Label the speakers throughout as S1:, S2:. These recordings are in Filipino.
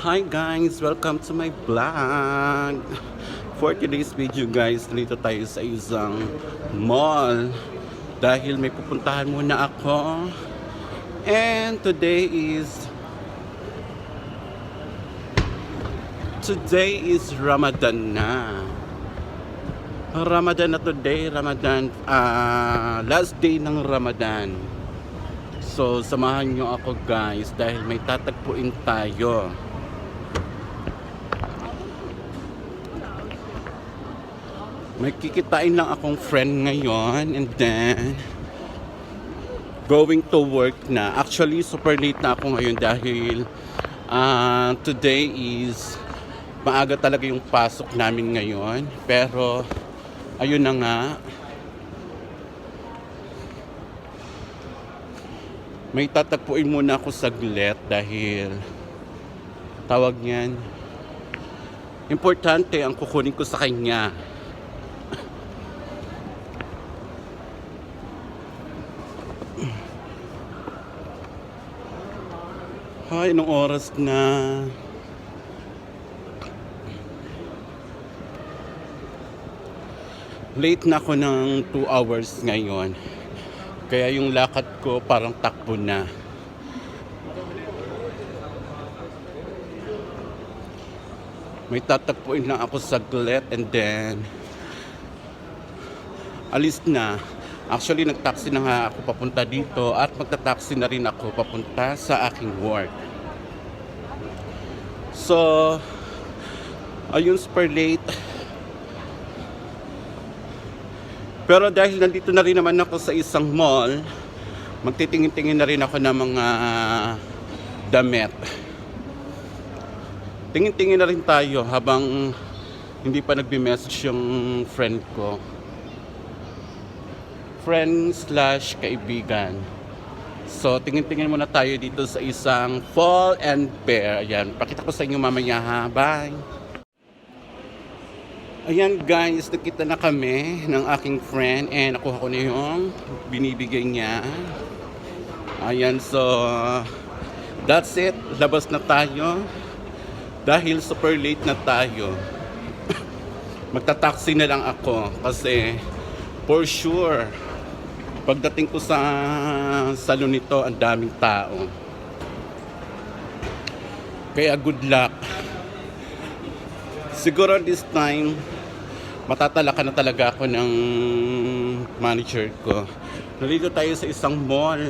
S1: Hi guys! Welcome to my vlog! For today's video guys, dito tayo sa isang mall dahil may pupuntahan muna ako and today is today is Ramadan na Ramadan na today, Ramadan ah, last day ng Ramadan So, samahan nyo ako guys dahil may tatagpuin tayo. May kikitain lang akong friend ngayon and then going to work na. Actually, super late na ako ngayon dahil ah, today is maaga talaga yung pasok namin ngayon. Pero, ayun na nga, may tatagpuin muna ako saglit dahil tawag niyan importante ang kukunin ko sa kanya Hay, anong oras na? Late na ako ng 2 hours ngayon. Kaya yung lakad ko parang takbo na. May tatagpuin lang ako saglit and then alis na. Actually, nag-taxi na nga ako papunta dito at magta-taxi na rin ako papunta sa aking work. So, ayun, super late. Pero dahil nandito na rin naman ako sa isang mall, magtitingin-tingin na rin ako ng mga damit. Tingin-tingin na rin tayo habang hindi pa nagbi-message yung friend ko. Friend slash kaibigan. So, tingin-tingin muna tayo dito sa isang Fall and Bear. Ayan, pakita ko sa inyo mamaya ha. Bye! Ayan guys, nakita na kami ng aking friend and nakuha ko na yung binibigay niya. Ayan, so that's it. Labas na tayo. Dahil super late na tayo. Magta-taxi na lang ako kasi for sure pagdating ko sa salon nito, ang daming tao. Kaya good luck. Siguro this time, matatala na talaga ako ng manager ko. Nalito tayo sa isang mall.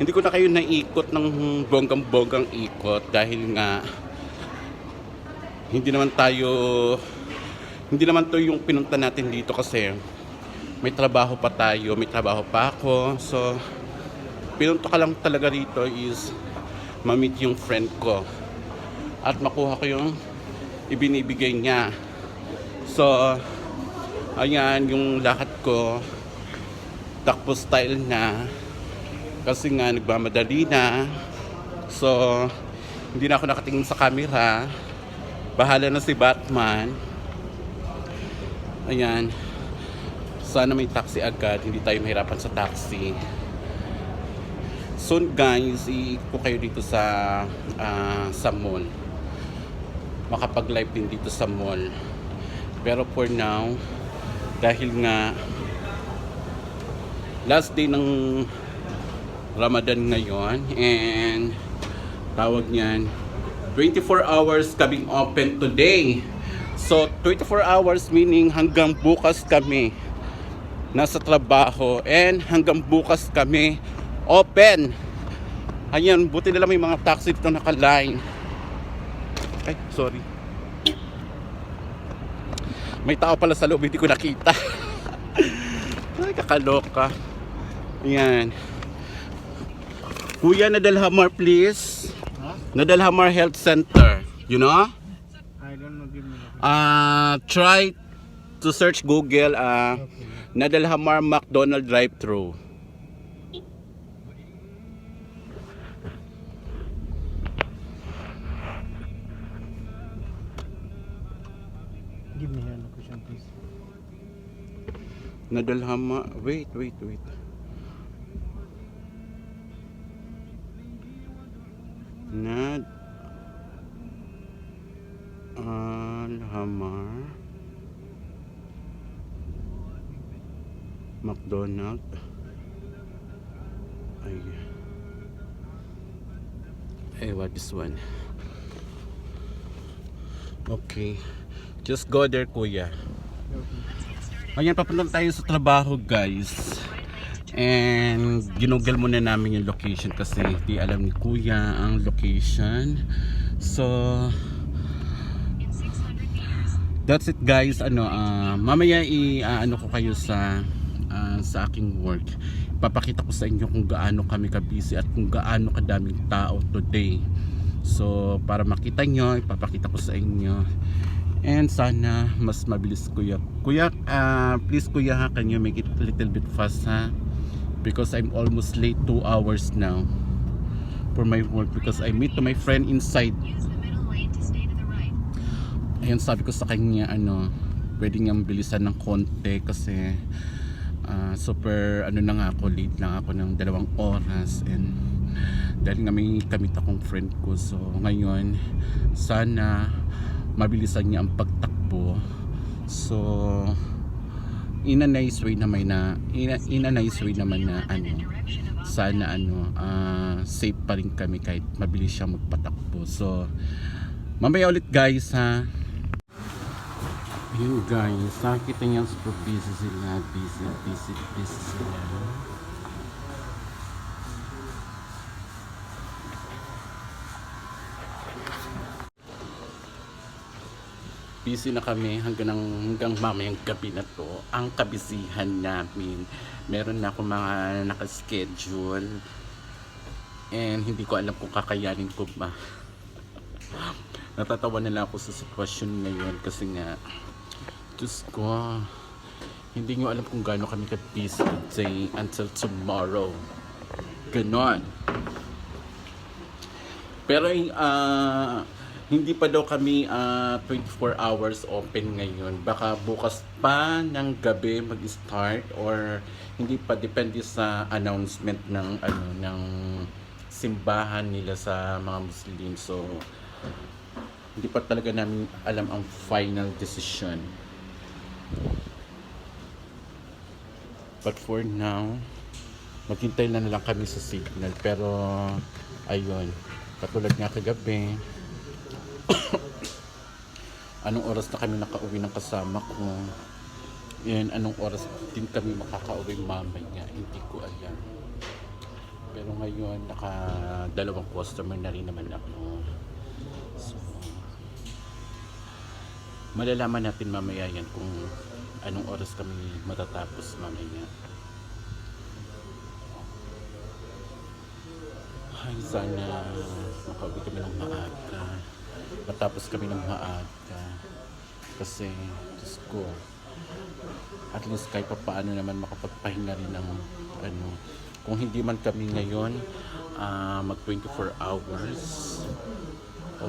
S1: Hindi ko na kayo naikot ng bonggang-bonggang ikot dahil nga hindi naman tayo hindi naman to yung pinunta natin dito kasi may trabaho pa tayo, may trabaho pa ako. So, pinunta ka lang talaga rito is ma-meet yung friend ko at makuha ko yung ibinibigay niya. So, ayan yung lakad ko. Takbo style na. Kasi nga nagmamadali na. So, hindi na ako nakatingin sa camera. Bahala na si Batman. Ayan. Sana may taxi agad. Hindi tayo mahirapan sa taxi. Soon guys, iiko kayo dito sa ah, sa mall makapag-live din dito sa mall. Pero for now, dahil nga last day ng Ramadan ngayon and tawag niyan 24 hours kaming open today. So 24 hours meaning hanggang bukas kami nasa trabaho and hanggang bukas kami open. Ayan, buti na lang may mga taxi dito naka-line. Ay, sorry. May tao pala sa loob, hindi ko nakita. Ay, kakaloka. Ayan. Kuya, Nadalhamar, please.
S2: Huh?
S1: Nadalhamar Health Center. You know?
S2: I don't know. Give me.
S1: Uh, try to search Google uh, na Delhamar McDonald drive-thru.
S2: Give me your location please.
S1: Na wait, wait, wait. Na Alhamar McDonald. Ay. Ay, what this one? Okay. Just go there, kuya. Ayan, papunta tayo sa trabaho, guys. And ginugol muna namin yung location kasi di alam ni kuya ang location. So, that's it guys. Ano, ah, mamaya i ah, ano ko kayo sa ah, sa aking work. Papakita ko sa inyo kung gaano kami ka-busy at kung gaano kadaming tao today. So, para makita nyo, ipapakita ko sa inyo. And sana mas mabilis kuya. Kuya, ah, please kuya ha, can you make it a little bit fast ha? Because I'm almost late 2 hours now for my work because I meet to my friend inside. Ayun sabi ko sa kanya ano, pwede niyang bilisan ng konti kasi ah, super ano na nga ako, late lang ako ng dalawang oras and dahil nga may kamit akong friend ko. So ngayon sana mabilisan niya ang pagtakbo. So in a nice way naman na in a, in a nice way naman na ano sana ano ah, safe pa rin kami kahit mabilis siya magpatakbo. So mamaya ulit guys ha yun guys nakikita niyo super busy sila busy busy busy sila busy na kami hanggang, hanggang mamayang gabi na to. Ang kabisihan namin. Meron na ako mga nakaschedule. And hindi ko alam kung kakayanin ko ba. Natatawa na lang ako sa sitwasyon ngayon kasi nga, Diyos ko, hindi nyo alam kung gaano kami ka-busy today until tomorrow. Ganon. Pero ah hindi pa daw kami ah, 24 hours open ngayon. Baka bukas pa ng gabi mag-start or hindi pa depende sa announcement ng ano ng simbahan nila sa mga Muslim. So hindi pa talaga namin alam ang final decision. But for now, maghintay na lang kami sa signal. Pero, ayun, katulad nga kagabi, anong oras na kami nakauwi ng kasama ko. Yan, anong oras din kami makakauwi mamaya, hindi ko alam. Pero ngayon, naka dalawang customer na rin naman ako. So, malalaman natin mamaya yan kung anong oras kami matatapos mamaya. Ay, sana makauwi kami ng maaga. Matapos kami ng maaga. Kasi, Diyos ko, at least kahit pa paano naman makapagpahinga rin ng ano, kung hindi man kami ngayon ah, mag 24 hours o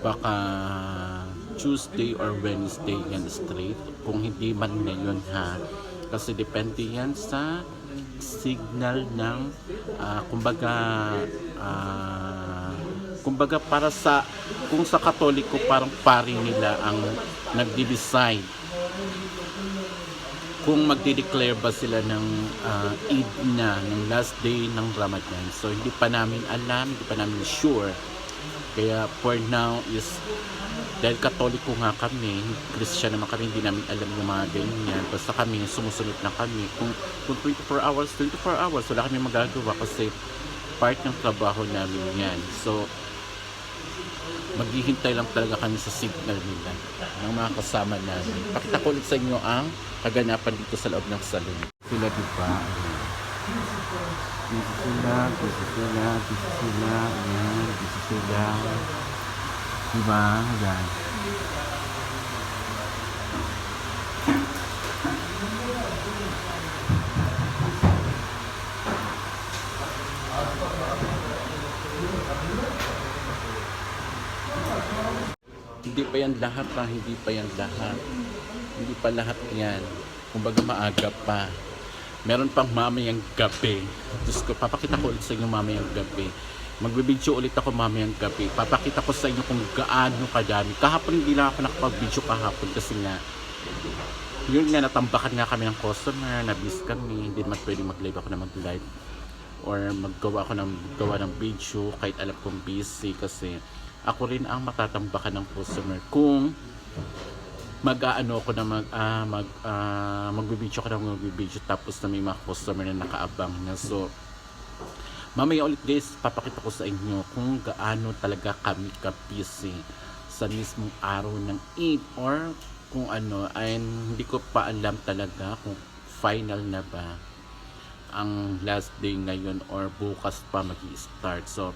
S1: baka Tuesday or Wednesday yan straight kung hindi man ngayon ha kasi depende yan sa signal ng ah, kumbaga ah, kumbaga para sa kung sa katoliko parang pari nila ang nagde-decide kung magde-declare ba sila ng ah, Eid na, ng last day ng Ramadan. So, hindi pa namin alam, hindi pa namin sure. Kaya, for now is, dahil katoliko nga kami, Christian naman kami, hindi namin alam yung mga ganyan. Basta kami, sumusunod na kami. Kung, kung 24 hours, 24 hours, wala kami magagawa kasi part ng trabaho namin yan. So, maghihintay lang talaga kami sa signal nila ng mga kasama namin. Pakita ko ulit sa inyo ang kaganapan dito sa loob ng salon. Sila di ba? Dito sila, dito sila, dito sila, ayan, dito sila. Di ba? Ayan. Hindi pa yan lahat ha, hindi pa yan lahat. Hindi pa lahat yan. Kumbaga maaga pa. Meron pang mamayang gabi. Diyos ko, papakita ko ulit sa inyo mamayang gabi. Magbibideo ulit ako mamayang gabi. Papakita ko sa inyo kung gaano kadami. Kahapon hindi lang ako nakapag-video kahapon kasi nga yun nga, natambakan nga kami ng customer, nabis kami, hindi naman pwede mag-live ako na mag-live or maggawa ako ng gawa ng video kahit alam kong busy kasi ako rin ang matatambakan ng customer kung mag-aano ako na mag ah, mag ah, magbibideo ko na magbibideo tapos na may mga customer na nakaabang na so mamaya ulit guys papakita ko sa inyo kung gaano talaga kami ka-busy sa mismong araw ng Eid or kung ano. Ay hindi ko pa alam talaga kung final na ba ang last day ngayon or bukas pa mag start so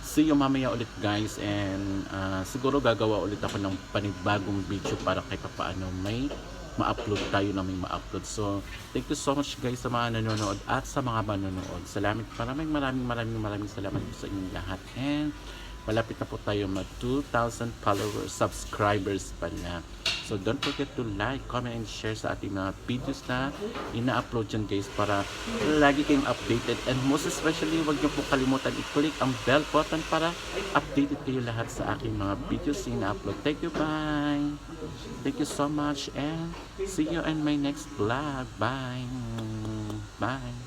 S1: see you mamaya ulit guys. And ah, siguro gagawa ulit ako ng panibagong video para kahit paano may ma-upload tayo na ma-upload. So thank you so much guys sa mga nanonood at sa mga manonood. Salamat maraming maraming maraming maraming salamat sa inyong lahat. And malapit na po tayo mag 2,000 followers subscribers pala so don't forget to like comment and share sa ating mga videos na ina-upload dyan guys para lagi kayong updated. And most especially huwag niyo po kalimutan i-click ang bell button para updated kayo lahat sa aking mga videos na ina-upload. Thank you bye! Thank you so much and see you in my next vlog. Bye! Bye